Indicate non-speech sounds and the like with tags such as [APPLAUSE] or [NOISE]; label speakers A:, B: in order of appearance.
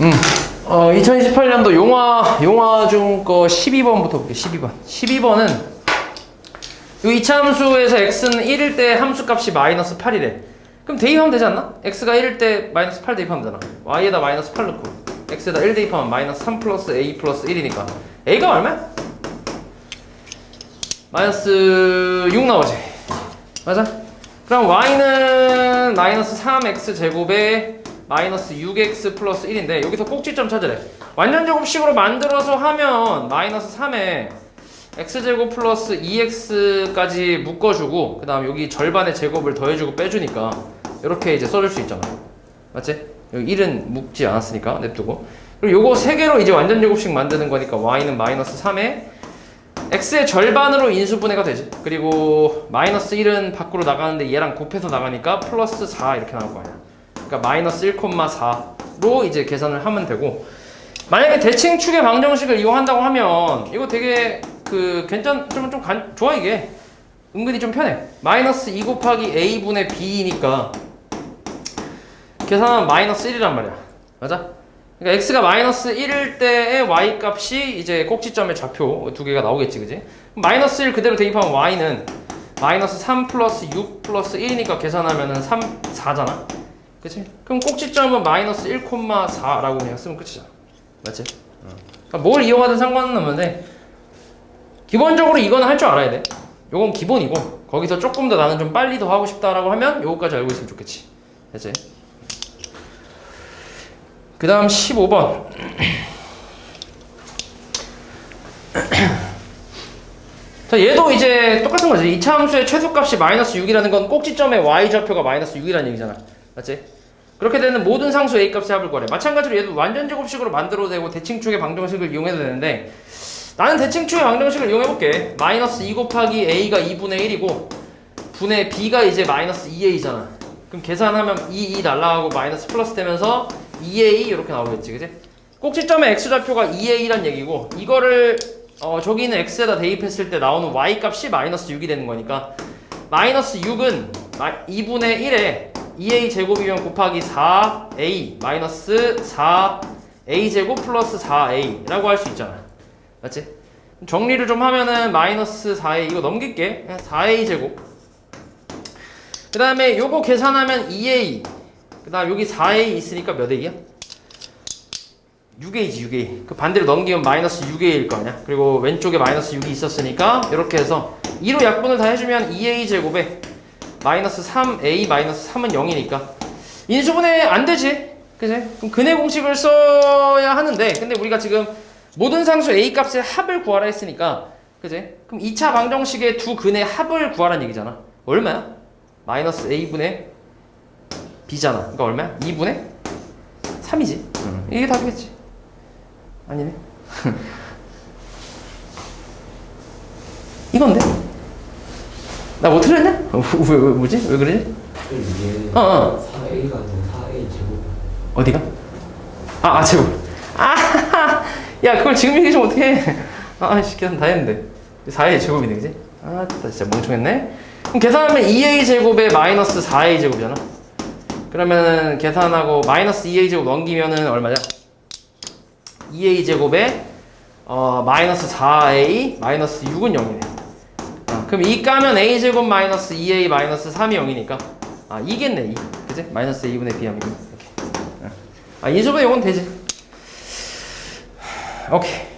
A: 음. 어, 2028년도 용화, 용화 중거 12번부터 볼게요. 12번. 12번은 이 이차함수에서 x는 1일 때 함수 값이 마이너스 8이래. 그럼 대입하면 되지 않나? x가 1일 때 마이너스 8 대입하면 되잖아. y에다 마이너스 8 넣고 x에다 1 대입하면 마이너스 3 플러스 a 플러스 1이니까 a가 얼마야? 마이너스 6 나오지. 맞아? 그럼 y는 마이너스 3x 제곱에 마이너스 6x 플러스 1인데 여기서 꼭지점 찾으래. 완전 제곱식으로 만들어서 하면 마이너스 3에 x제곱 플러스 2x까지 묶어주고 그 다음 여기 절반의 제곱을 더해주고 빼주니까 이렇게 이제 써줄 수 있잖아. 맞지? 여기 1은 묶지 않았으니까 냅두고 그리고 요거 세 개로 이제 완전 제곱식 만드는 거니까 y는 마이너스 3에 x의 절반으로 인수분해가 되지. 그리고 마이너스 1은 밖으로 나가는데 얘랑 곱해서 나가니까 플러스 4 이렇게 나올 거 아니야. 그러니까 마이너스 1,4로 이제 계산을 하면 되고 만약에 대칭 축의 방정식을 이용한다고 하면 이거 되게 그 괜찮 좀 좀 좋아 이게 은근히 좀 편해. 마이너스 2 곱하기 a분의 b니까 계산하면 마이너스 1이란 말이야. 맞아? 그러니까 x가 마이너스 1일 때의 y 값이 이제 꼭지점의 좌표 두 개가 나오겠지, 그지? 마이너스 1 그대로 대입하면 y는 마이너스 3 플러스 6 플러스 1이니까 계산하면은 3, 4잖아. 그치? 그럼 꼭지점은 마이너스 1,4라고 그냥 쓰면 끝이잖아. 맞지? 어. 그러니까 뭘 이용하든 상관은 없는데 기본적으로 이거는 할줄 알아야 돼. 요건 기본이고 거기서 조금 더 나는 좀 빨리 더 하고 싶다라고 하면 요거까지 알고 있으면 좋겠지. 됐지? 그 다음 15번. 자, 얘도 이제 똑같은 거지. 이차 함수의 최소값이 마이너스 6이라는 건 꼭지점의 y좌표가 마이너스 6이라는 얘기잖아. 맞지? 그렇게 되는 모든 상수 a 값의 합을 구하래. 마찬가지로 얘도 완전 제곱식으로 만들어도 되고 대칭축의 방정식을 이용해도 되는데 나는 대칭축의 방정식을 이용해볼게. 마이너스 2 곱하기 a가 2분의 1이고 분의 b가 이제 마이너스 2a잖아. 그럼 계산하면 2, 2 날라가고 마이너스 플러스 되면서 2a 이렇게 나오겠지, 그지? 꼭지점의 x좌표가 2a란 얘기고 이거를 어, 저기는 x에다 대입했을 때 나오는 y 값이 마이너스 6이 되는 거니까 마이너스 6은 2분의 1에 2a 제곱이면 곱하기 4a 마이너스 4a 제곱 플러스 4a라고 할 수 있잖아. 맞지? 정리를 좀 하면은 마이너스 4a 이거 넘길게. 그냥 4a 제곱. 그 다음에 요거 계산하면 2a. 그 다음 여기 4a 있으니까 몇 a야? 6a지 6a. 그 반대로 넘기면 마이너스 6a일 거 아니야. 그리고 왼쪽에 마이너스 6이 있었으니까 이렇게 해서 2로 약분을 다 해주면 2a 제곱에 마이너스 3a 마이너스 3은 0이니까 인수분해 안 되지. 그지? 그럼 근해 공식을 써야 하는데 근데 우리가 지금 모든 상수 a 값의 합을 구하라 했으니까 그지? 그럼 2차 방정식의 두 근의 합을 구하라는 얘기잖아. 얼마야? 마이너스 a분의 b잖아. 그러니까 얼마야? 2분의 3이지. 이게 답이겠지. 아니네. [LAUGHS] 이건데? 나 뭐 틀렸냐? 어, 왜, 왜, 뭐지? 왜 그러지?
B: 이게
A: 어, 어.
B: 4A가 아니라 4A 제곱
A: 어디가? 아, 아, 제곱. 아, [LAUGHS] 야, 그걸 지금 얘기해주면 어떡해. 아, 씨, 계산 다 했는데. 4a 제곱이네, 그지? 아, 나 진짜 멍청했네. 그럼 계산하면 2a 제곱에 마이너스 4a 제곱이잖아. 그러면은 계산하고 마이너스 2a 제곱 넘기면은 얼마냐? 2a 제곱에 어, 마이너스 4a 마이너스 6은 0이네. 아, 그럼 2 까면 a 제곱 마이너스 2a 마이너스 3이 0이니까. 아 2겠네 2 그지? 마이너스 2분의 b하면 이렇게 아 인수분해 이건 되지. 오케이